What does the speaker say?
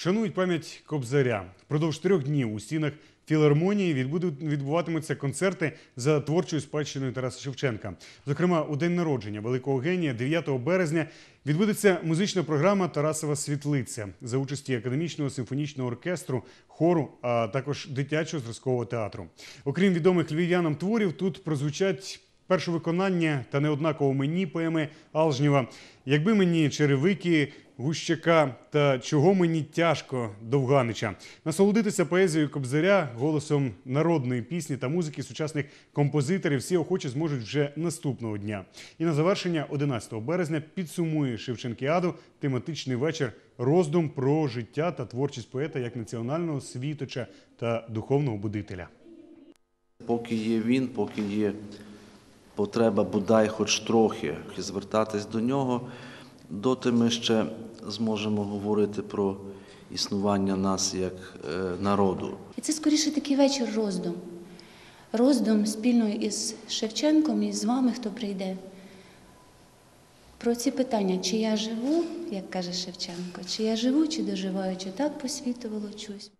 Вшанують пам'ять Кобзаря. Впродовж трьох днів у стінах філармонії відбуватимуться концерти за творчою спадщиною Тараса Шевченка. Зокрема, у день народження великого генія 9 березня відбудеться музична програма Тарасова світлиця за участі академічного симфонічного оркестру, хору, а також дитячого зразкового театру. Окрім відомих львів'янам творів, тут прозвучать перше виконання та неоднаково мені поеми Алжнєва. Якби мені черевики, гущака та чого мені тяжко Довганича. Насолодитися поезією Кобзаря, голосом народної пісні та музики сучасних композиторів всі охочі зможуть вже наступного дня. І на завершення 11 березня підсумує Шевченкіаду тематичний вечір роздум про життя та творчість поета як національного світоча та духовного будителя. Поки є він, поки є потреба бодай хоч трохи звертатись до нього, доти ми ще зможемо говорити про існування нас як е, народу. І це скоріше такий вечір роздум. Роздум спільно із Шевченком і з вами, хто прийде. Про ці питання, чи я живу, як каже Шевченко, чи я живу, чи доживаю, чи так по світу волочусь.